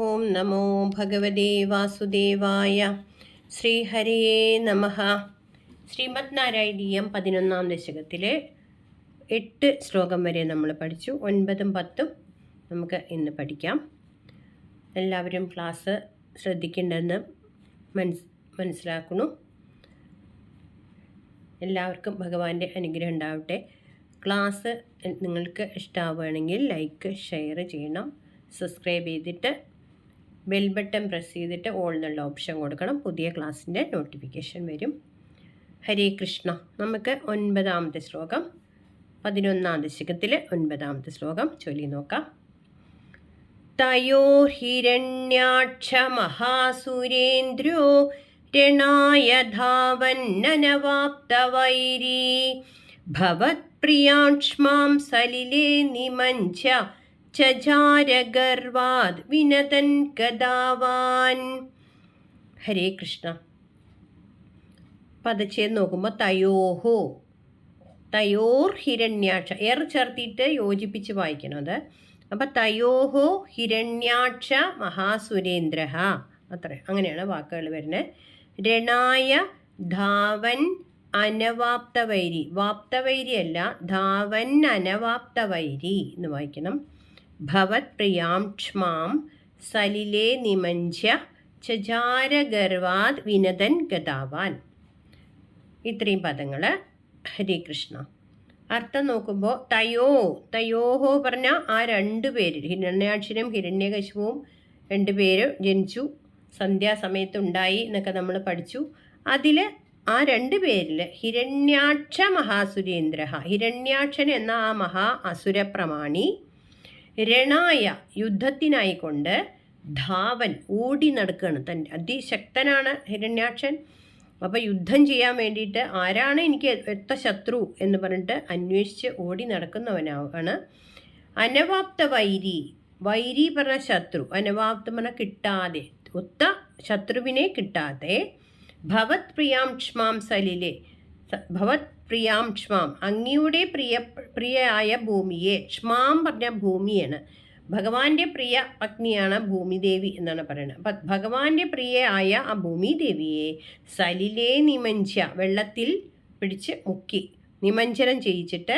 ഓം നമോ ഭഗവതേ വാസുദേവായ. ശ്രീഹരിയേ നമ. ശ്രീമദ് നാരായണീയം പതിനൊന്നാം ദശകത്തിലെ എട്ട് ശ്ലോകം വരെ നമ്മൾ പഠിച്ചു. ഒൻപതും പത്തും നമുക്ക് ഇന്ന് പഠിക്കാം. എല്ലാവരും ക്ലാസ് ശ്രദ്ധിക്കേണ്ടെന്ന് മനസ് മനസ്സിലാക്കുന്നു. എല്ലാവർക്കും ഭഗവാന്റെ അനുഗ്രഹം ഉണ്ടാവട്ടെ. ക്ലാസ് നിങ്ങൾക്ക് ഇഷ്ടമാവുകയാണെങ്കിൽ ലൈക്ക് ഷെയർ ചെയ്യണം. സബ്സ്ക്രൈബ് ചെയ്തിട്ട് ബെൽ ബട്ടൺ പ്രസ് ചെയ്തിട്ട് ഓൾ എന്നുള്ള ഓപ്ഷൻ കൊടുക്കണം. പുതിയ ക്ലാസ്സിന്റെ നോട്ടിഫിക്കേഷൻ വരും. ഹരേ കൃഷ്ണ. നമുക്ക് ഒൻപതാമത്തെ ശ്ലോകം പതിനൊന്നാം ദശകത്തിലെ ഒൻപതാമത്തെ ശ്ലോകം ചൊല്ലി നോക്കാം. തയോ ഹിരണ്യാക്ഷ മഹാസുരേന്ദ്രോ രണായ ധാവന്നനവാപ്തവൈരീ ഭവത്പ്രിയാക്ഷ്മാം സലിലേ നിമഞ്ച ചചാരഗർവാദ് വിനതൻ ഗതാവാൻ ഹരേ കൃഷ്ണ. പതച്ചേ നോക്കുമ്പോൾ തയോഹോ. തയോർ ഹിരണ്യാക്ഷ. എർ ചേർത്തിയിട്ട് യോജിപ്പിച്ച് വായിക്കണം അത്. അപ്പം തയോഹോ ഹിരണ്യാക്ഷ മഹാസുരേന്ദ്ര അത്ര. അങ്ങനെയാണ് വാക്കുകൾ വരുന്നത്. രണായ ധാവൻ അനവാപ്തവൈരി. വാപ്തവൈരി അല്ല ധാവൻ അനവാപ്തവൈരി എന്ന് വായിക്കണം. ഭവത് പ്രിയാം ക്ഷ്മാം സലിലേ നിമഞ്ച്യ ചജാരഗർവാദ് വിനതൻ ഗതാവാൻ ഇത്രയും പദങ്ങൾ ഹരികൃഷ്ണ അർത്ഥം നോക്കുമ്പോൾ തയോ തയോഹോ പറഞ്ഞ ആ രണ്ട് പേര് ഹിരണ്യാക്ഷനും ഹിരണ്യകശുവും രണ്ട് പേര് ജനിച്ചു സന്ധ്യാസമയത്തുണ്ടായി എന്നൊക്കെ നമ്മൾ പഠിച്ചു. അതിൽ ആ രണ്ട് പേരിൽ ഹിരണ്യാക്ഷ മഹാസുരേന്ദ്ര ഹിരണ്യാക്ഷൻ എന്ന ആ മഹാ അസുരപ്രമാണി രണായ യുദ്ധത്തിനായിക്കൊണ്ട് ധാവൻ ഓടി നടക്കുകയാണ് തന്റെ അതിശക്തനാണ് ഹിരണ്യാക്ഷൻ. അപ്പോൾ യുദ്ധം ചെയ്യാൻ വേണ്ടിയിട്ട് ആരാണ് എനിക്ക് എത്ത ശത്രു എന്ന് പറഞ്ഞിട്ട് അന്വേഷിച്ച് ഓടി നടക്കുന്നവനാണ് അനവാപ്ത വൈരി. വൈരി പറഞ്ഞ ശത്രു. അനവാപ്തം പറഞ്ഞ കിട്ടാതെ. ഒത്ത ശത്രുവിനെ കിട്ടാതെ ഭവത് പ്രിയാം ക്ഷ്മാം സലിലെ ഭവത് പ്രിയാം ക്ഷ്മാം. അങ്ങിയുടെ പ്രിയ പ്രിയയായ ഭൂമിയെ ക്ഷ്മാം പറഞ്ഞ ഭൂമിയാണ്. ഭഗവാന്റെ പ്രിയ പത്നിയാണ് ഭൂമിദേവി എന്നാണ് പറയുന്നത്. അപ്പം ഭഗവാന്റെ പ്രിയയായ ആ ഭൂമിദേവിയെ സലിലേ നിമഞ്ച വെള്ളത്തിൽ പിടിച്ച് മുക്കി നിമഞ്ജനം ചെയ്യിച്ചിട്ട്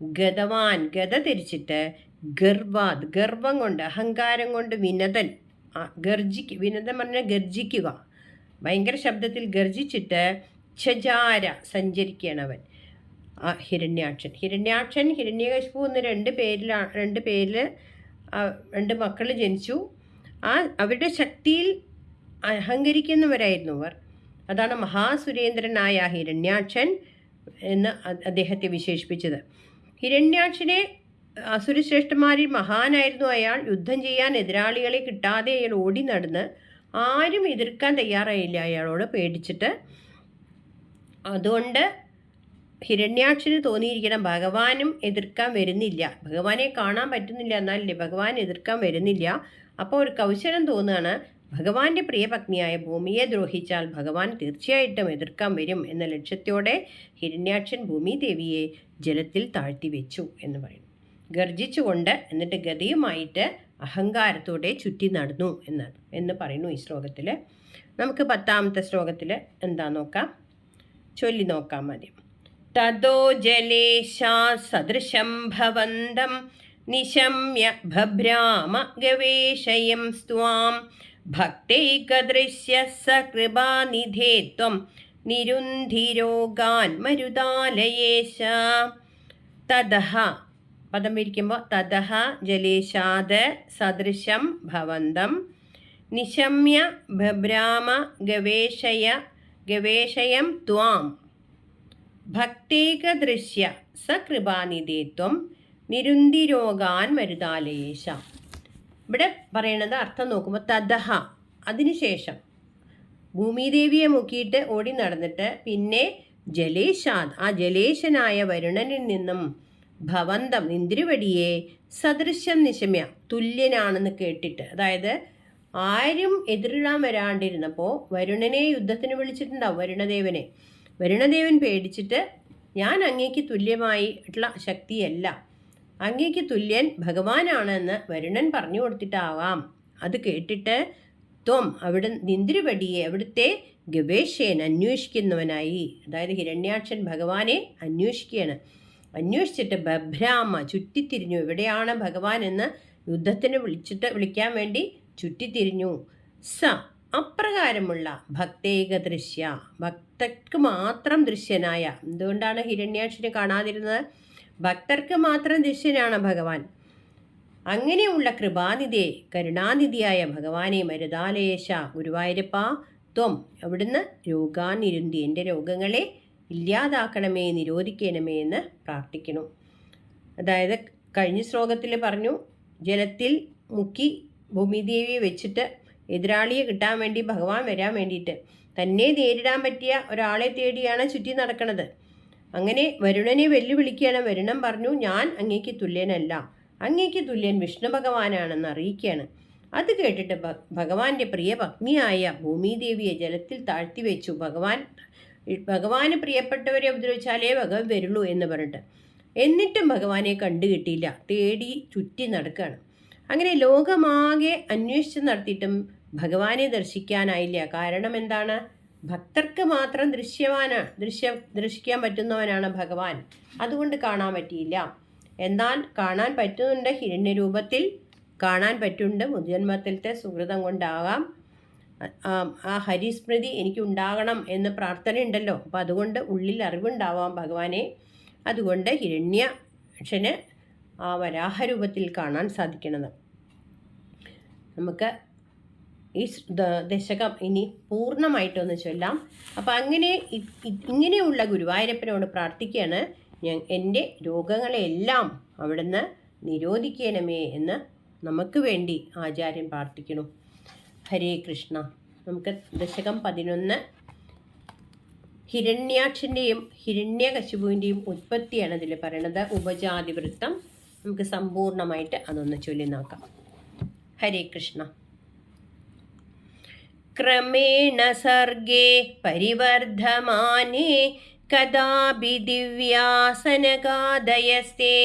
ഗതവാൻ ഗത തിരിച്ചിട്ട് ഗർവാദ് ഗർവം കൊണ്ട് അഹങ്കാരം കൊണ്ട് വിനതൻ ഗർജിക്ക് വിനതം പറഞ്ഞാൽ ഗർജിക്കുക. ഭയങ്കര ശബ്ദത്തിൽ ഗർജിച്ചിട്ട് അവൻ. ആ ഹിരണ്യാക്ഷൻ. ഹിരണ്യാക്ഷൻ ഹിരണ്യകശിപു എന്ന രണ്ട് പേരിലാണ് രണ്ട് പേരിൽ രണ്ട് മക്കൾ ജനിച്ചു. ആ അവരുടെ ശക്തിയിൽ അഹങ്കരിക്കുന്നവരായിരുന്നു അവർ. അതാണ് മഹാസുരേന്ദ്രനായ ഹിരണ്യാക്ഷൻ എന്ന് അദ്ദേഹത്തെ വിശേഷിപ്പിച്ചത്. ഹിരണ്യാക്ഷനെ അസുരശ്രേഷ്ഠന്മാരിൽ മഹാനായിരുന്നു അയാൾ. യുദ്ധം ചെയ്യാൻ എതിരാളികളെ കിട്ടാതെ അയാൾ ഓടി നടന്ന് ആരും എതിർക്കാൻ തയ്യാറായില്ല. അയാളോട് പേടിച്ചിട്ട് അതുകൊണ്ട് ഹിരണ്യാക്ഷന് തോന്നിയിരിക്കണം ഭഗവാനും എതിർക്കാൻ വരുന്നില്ല. ഭഗവാനെ കാണാൻ പറ്റുന്നില്ല എന്നാലല്ലേ ഭഗവാൻ എതിർക്കാൻ വരുന്നില്ല. അപ്പോൾ ഒരു കൗശലം തോന്നുകയാണ് ഭഗവാന്റെ പ്രിയപത്നിയായ ഭൂമിയെ ദ്രോഹിച്ചാൽ ഭഗവാൻ തീർച്ചയായിട്ടും എതിർക്കാൻ വരും എന്ന ലക്ഷ്യത്തോടെ ഹിരണ്യാക്ഷൻ ഭൂമിദേവിയെ ജലത്തിൽ താഴ്ത്തി വെച്ചു എന്ന് പറയുന്നു. ഗർജിച്ചുകൊണ്ട് എന്നിട്ട് ഗതിയുമായിട്ട് അഹങ്കാരത്തോടെ ചുറ്റി നടന്നു എന്ന് എന്ന് പറയുന്നു ഈ ശ്ലോകത്തിൽ നമുക്ക് പത്താമത്തെ ശ്ലോകത്തിൽ എന്താ നോക്കാം? ചൊല്ലി നോക്കാം മതി തതോ ജലേശാ സദൃശം ഭവന്തം നിശമ്യ ഭഭ്രാമ ഗവേഷയം സ്വാം ഭക്തൈകദൃശ്യ സകൃപാനിധേ ത്വം നിരുന്ധിരോഗാൻ മരുതാലയേശ. തതഹ പദം വിരിക്കുമ്പോൾ തതഹ ജലേശാദ സദൃശം ഭവന്തം നിശമ്യ ഭഭ്രാമ ഗവേഷയ ഗവേഷയം ത്വാം. ഭക്തേകദൃശ്യ സകൃപാനിധിത്വം നിരുന്തിരോഗാൻ മരുതാലേശ ഇവിടെ പറയണത് അർത്ഥം നോക്കുമ്പോൾ തദഹ അതിനുശേഷം. ഭൂമിദേവിയെ മുക്കിയിട്ട് ഓടി നടന്നിട്ട് പിന്നെ ജലേശാദ് ആ ജലേശനായ വരുണനിൽ നിന്നും ഭവന്തം ഇന്ദ്രിവടിയെ സദൃശ്യം നിശമ്യ തുല്യനാണെന്ന് കേട്ടിട്ട്. അതായത് ആരും എതിരിടാൻ വരാണ്ടിരുന്നപ്പോൾ വരുണനെ യുദ്ധത്തിന് വിളിച്ചിട്ടുണ്ടാവും വരുണദേവനെ. വരുണദേവൻ പേടിച്ചിട്ട് ഞാൻ അങ്ങേക്ക് തുല്യമായിട്ടുള്ള ശക്തിയല്ല. അങ്ങേക്ക് തുല്യൻ ഭഗവാനാണെന്ന് വരുണൻ പറഞ്ഞു കൊടുത്തിട്ടാവാം. അത് കേട്ടിട്ട് ത്വം അവിടെ നിന്തിരുപടിയെ അവിടുത്തെ ഗവേഷകൻ അന്വേഷിക്കുന്നവനായി. അതായത് ഹിരണ്യാക്ഷൻ ഭഗവാനെ അന്വേഷിക്കുകയാണ്. അന്വേഷിച്ചിട്ട് ബഭ്രാമ ചുറ്റിത്തിരിഞ്ഞു എവിടെയാണ് ഭഗവാൻ എന്ന് യുദ്ധത്തിന് വിളിച്ചിട്ട് വിളിക്കാൻ വേണ്ടി ചുറ്റിത്തിരിഞ്ഞു. സ അപ്രകാരമുള്ള ഭക്തേക ദൃശ്യ ഭക്തർക്ക് മാത്രം ദൃശ്യനായ. എന്തുകൊണ്ടാണ് ഹിരണ്യാക്ഷനെ കാണാതിരുന്നത്? ഭക്തർക്ക് മാത്രം ദൃശ്യനാണ് ഭഗവാൻ. അങ്ങനെയുള്ള കൃപാനിധിയെ കരുണാനിധിയായ ഭഗവാനെ മരുതാലേശ ഗുരുവായൂരപ്പ ത്വം അവിടുന്ന് രോഗാനിരുന്തി എന്റെ രോഗങ്ങളെ ഇല്ലാതാക്കണമേ നിരോധിക്കണമേ എന്ന് പ്രാർത്ഥിക്കണം അതായത് കഴിഞ്ഞ ശ്ലോകത്തിൽ പറഞ്ഞു ജലത്തിൽ മുക്കി ഭൂമിദേവിയെ വെച്ചിട്ട് എതിരാളിയെ കിട്ടാൻ വേണ്ടി ഭഗവാൻ വരാൻ വേണ്ടിയിട്ട്. തന്നെ നേരിടാൻ പറ്റിയ ഒരാളെ തേടിയാണ് ചുറ്റി നടക്കുന്നത് അങ്ങനെ വരുണനെ വെല്ലുവിളിക്കുകയാണ്. വരുണൻ പറഞ്ഞു ഞാൻ അങ്ങേക്ക് തുല്യനല്ല. അങ്ങേക്ക് തുല്യൻ വിഷ്ണു ഭഗവാനാണെന്ന് അറിയിക്കുകയാണ്. അത് കേട്ടിട്ട് ഭഗവാന്റെ പ്രിയ പത്നിയായ ഭൂമിദേവിയെ ജലത്തിൽ താഴ്ത്തി വെച്ചു. ഭഗവാൻ ഭഗവാന് പ്രിയപ്പെട്ടവരെ ഉപദ്രവിച്ചാലേ ഭഗവാൻ വരുള്ളൂ എന്ന് പറഞ്ഞിട്ട്. എന്നിട്ടും ഭഗവാനെ കണ്ടു കിട്ടിയില്ല തേടി ചുറ്റി നടക്കുകയാണ്. അങ്ങനെ ലോകമാകെ അന്വേഷിച്ച് നടത്തിയിട്ടും ഭഗവാനെ ദർശിക്കാനായില്ല. കാരണം എന്താണ്? ഭക്തർക്ക് മാത്രം ദൃശ്യമാണ് ദൃശ്യ ദർശിക്കാൻ പറ്റുന്നവനാണ് ഭഗവാൻ. അതുകൊണ്ട് കാണാൻ പറ്റിയില്ല. എന്നാൽ കാണാൻ പറ്റുന്നുണ്ട് ഹിരണ്യരൂപത്തിൽ കാണാൻ പറ്റുന്നുണ്ട്. മുജന്മത്തിലത്തെ സുഹൃതം കൊണ്ടാകാം. ആ ഹരിസ്മൃതി എനിക്ക് ഉണ്ടാകണം എന്ന് പ്രാർത്ഥനയുണ്ടല്ലോ. അപ്പോൾ അതുകൊണ്ട് ഉള്ളിൽ അറിവുണ്ടാവാം ഭഗവാനെ. അതുകൊണ്ട് ഹിരണ്യക്ഷന് ആ വരാഹരൂപത്തിൽ കാണാൻ സാധിക്കുന്നത് നമുക്ക് ഈ ദശകം ഇനി പൂർണമായിട്ടൊന്ന് ചൊല്ലാം. അപ്പം അങ്ങനെ ഇങ്ങനെയുള്ള ഗുരുവായൂരപ്പനോട് പ്രാർത്ഥിക്കുകയാണ് ഞാൻ എന്റെ രോഗങ്ങളെല്ലാം അവിടുന്ന് നിരോധിക്കണമേ എന്ന് നമുക്ക് വേണ്ടി ആചാര്യൻ പ്രാർത്ഥിക്കുന്നു ഹരേ കൃഷ്ണ. നമുക്ക് ദശകം പതിനൊന്ന് ഹിരണ്യാക്ഷന്റെയും ഹിരണ്യകശുപുവിന്റെയും ഉത്പത്തിയാണ് ഇതിൽ പറയണത്. ഉപജാതിവൃത്തം നമുക്ക് സമ്പൂർണമായിട്ട് അതൊന്ന് ചൊല്ലി നോക്കാം ഹരേ കൃഷ്ണ. ക്രമേണ സർഗേ പരിവർദ്ധമാനെ കഥാപി ദിവ്യാസനകാദയസ്തേ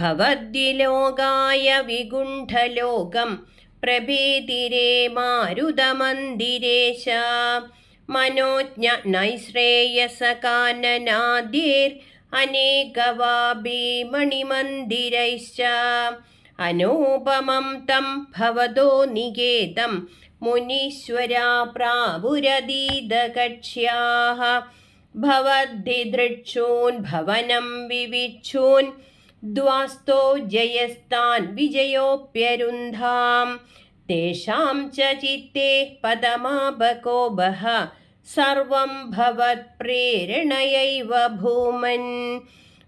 ഭവദ്വിലോകായ വിഗുണ്ഠലോകം പ്രഭീതിരേ മാരുതമന്ദിരേശ. മനോജ്ഞ നൈശ്രേയസകാനനാദ്യേർ अनेकवाभिमणिमन्दिरैश्च अनूपमं तं भवदो निकेतं मुनीश्वरा प्रापुरदीदकक्ष्याः भवद्दिदृक्षून् भवनं विविक्षून् द्वास्तो जयस्तान् विजयोऽप्यरुन्धां तेषां च चित्ते पदमापकोबः सर्वं भवत्प्रेरणयैव भूमन्।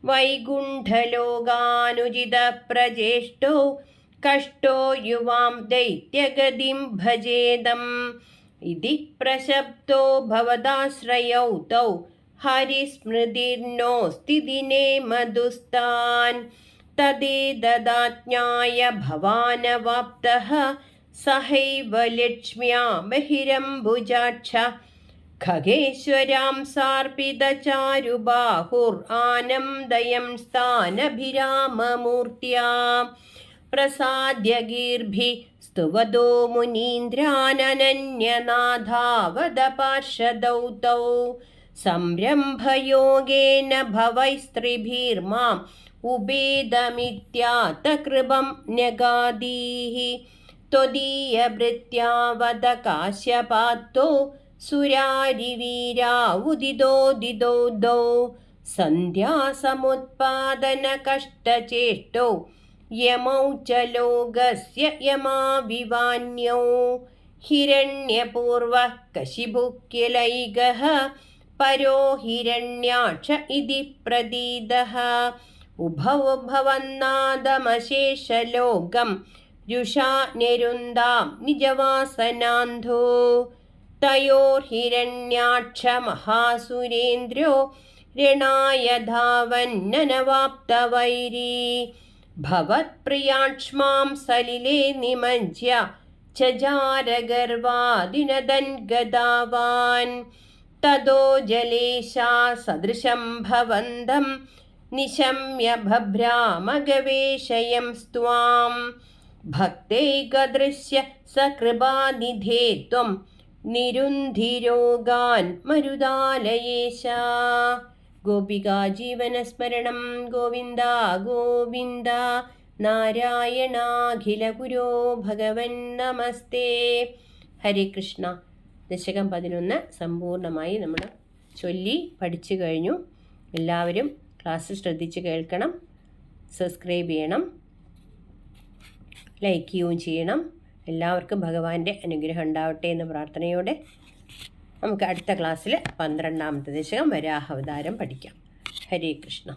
वैगुण्ठलोगानुजितप्रजेष्टो कष्टो युवां दैत्यगतिं भजेदम्। इति प्रशब्दो भवदाश्रयौ तौ हरिस्मृतिर्नोऽस्ति दिने मधुस्तान्। तदेददाज्ञाय भवानवाप्तः सहैव लक्ष्म्या बहिरम्बुजाक्ष खगेश्वरां सार्पितचारुबाहुर् आनन्दयं स्थानभिराममूर्त्या प्रसाद्यगीर्भिः स्तुवदो मुनीन्द्राननन्यनाथावदपार्षदौ तौ संरम्भयोगेन भवैस्त्रिभिर्माम् उपेदमित्यातकृपं न्यगादीः त्वदीयभृत्यावदकाश्यपात्तो सुरारिवीरा उदिदोदिदोदौ सन्ध्यासमुत्पादनकष्टचेष्टौ यमौ च लोकस्य यमाविवान्यौ हिरण्यपूर्वः कशिभुक्यलैगः परो हिरण्याक्ष इति प्रदीदः उभौ भवन्नादमशेषलोकं रुषा निरुन्दां निजवासनान्धो तयोर्हिरण्याक्षमहासुरेन्द्र्यो ऋणाय धावन्ननवाप्तवैरी भवत्प्रियाक्ष्मां सलिले निमज्य चजारगर्वादिनदन्गदावान्। ततो जलेशा सदृशं भवन्दं निशम्य भभ्रामगवेशयं स्वां भक्तैकदृश्य सकृपानिधे त्वं നിരുന്ധിരോഗാൻ മരുതാലയേശ. ഗോപികാ ജീവനസ്മരണം ഗോവിന്ദ ഗോവിന്ദ. നാരായണാഖില ഗുരോ ഭഗവൻ നമസ്തേ. ഹരികൃഷ്ണ ദശകം പതിനൊന്ന് സമ്പൂർണമായി നമ്മൾ ചൊല്ലി പഠിച്ചു കഴിഞ്ഞു. എല്ലാവരും ക്ലാസ് ശ്രദ്ധിച്ച് കേൾക്കണം സബ്സ്ക്രൈബ് ചെയ്യണം ലൈക്ക് ചെയ്യുകയും ചെയ്യണം. എല്ലാവർക്കും ഭഗവാന്റെ അനുഗ്രഹം ഉണ്ടാവട്ടെ എന്ന പ്രാർത്ഥനയോടെ നമുക്ക് അടുത്ത ക്ലാസ്സിൽ പന്ത്രണ്ടാമത്തെ ദശകം വരാഹവതാരം പഠിക്കാം. ഹരേ കൃഷ്ണ.